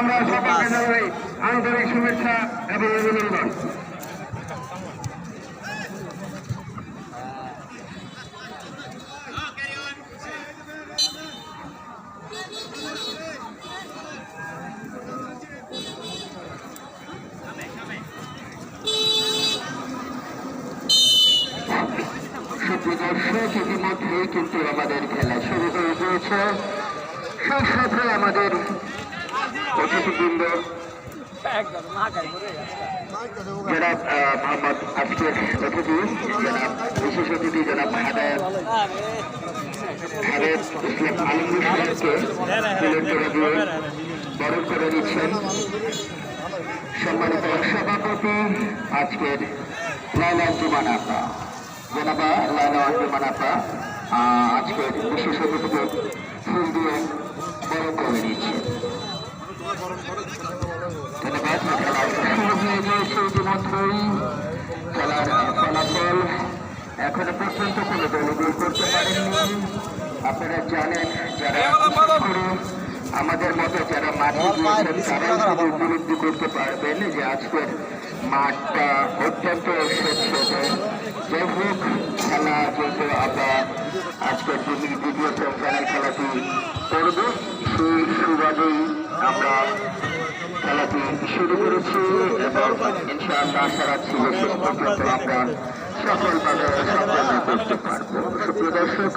আমরা সকলকে জানাই আন্তরিক শুভেচ্ছা এবং অভিনন্দন। সুপ্রদর্শক ইতিমধ্যেই কিন্তু আমাদের খেলা শুরু হয়ে গিয়েছে। সেই সাথে আমাদের অতিথিবৃন্দ জনাব মোহাম্মদ আজকের অতিথি জনাব বিশেষ অতিথি জনাব হাদায়ত খালেদ ইসলাম সাহেবকে তোড়া দিয়ে বরণ করে দিচ্ছেন সম্মানিত সভাপতি আজকের লাইলা জুমান আপা। জনাবা লাইলা জুমান আপা আজকের বিশেষ অতিথিকে ফুল দিয়ে বরণ করে দিচ্ছেন ফলাফল এখনও পর্যন্ত কোনো আপনারা জানেন যারা আমাদের মতো যারা মাঠে গিয়েছেন তারাই শুধু উপলব্ধি করতে পারবেন যে আজকের মাঠটা অত্যন্ত স্বেচ্ছাতে যাই হোক খেলা যেহেতু আমরা আজকের দ্বিতীয় সেমিফাইনাল খেলাটি করব সেই সুবাদেই আমরা খেলাটি শুরু করেছি। এবং ইনশাআল্লাহ রাখছি যে শেষ পর্যন্ত আমরা সফলভাবে সম্পন্ন করতে পারব। সুপ্রিয় দর্শক,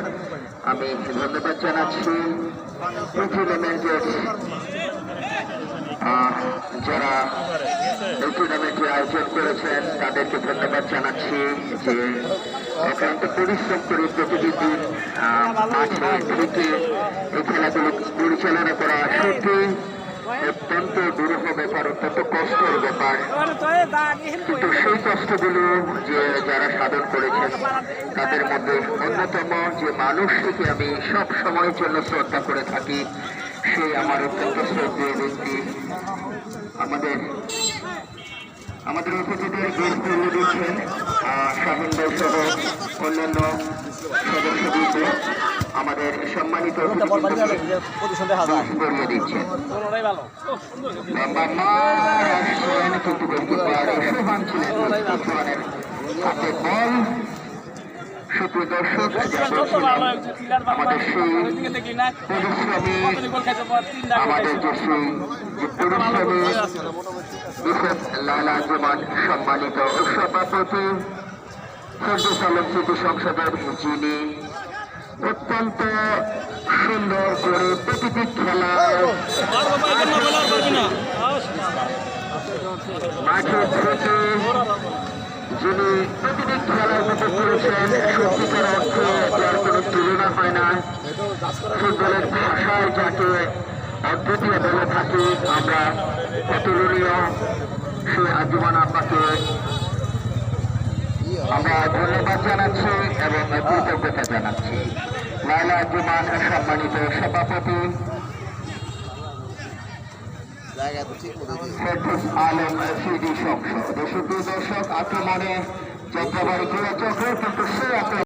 আমি ধন্যবাদ জানাচ্ছি যারা এই টুর্নামেন্টের আয়োজন করেছেন, তাদেরকে ধন্যবাদ জানাচ্ছি যে একান্ত পরিশ্রম করে প্রতিদিন মাঠে থেকে এই খেলাগুলো পরিচালনা করা সত্যি অত্যন্ত দুরূহ ব্যাপার অত্যন্ত কষ্টের ব্যাপার। কিন্তু সেই কষ্টগুলো যে যারা সাধন করেছেন, তাদের মধ্যে অন্যতম যে মানুষটিকে আমি সব সময়ের জন্য শ্রদ্ধা করে থাকি সেই আমার অত্যন্ত শ্রদ্ধেয় ব্যক্তি। আমাদের আমাদের অতিথিদের গুরুত্ব তুলে দিচ্ছেন শাহিন ভাই সহ অন্যান্য সদস্যবৃন্দ। আমাদের সম্মানিত গড়িয়ে দিচ্ছেন সোহান ছিলেন সোহানের হাতে বল সুপ্রিয় দর্শক আমাদের সেই পরিশ্রমী আমাদের যে সেই পরিশ্রমী বিশেষ লালা জমান সম্মানিত সভাপতি স্মৃতি সংসদের যিনি অত্যন্ত সুন্দর করে প্রতিটি খেলায় মাঠে থেকে যিনি প্রতিটি খেলার মতো করেছেন সত্যিকার অর্থে যার কোনো তুলনা হয় না ফুটবলের ভাষায় যাকে অদ্বিতীয় বলে থাকি, আমরা অতুলনীয় সে আজীবন আব্বাকে আমরা ধন্যবাদ জানাচ্ছি এবং কৃতজ্ঞতা জানাচ্ছি। লালা জুমান সম্মানিত সভাপতি। আলম, সিডি সংসদ। দর্শক আক্রমণে চক্রবাড়ি কিন্তু সে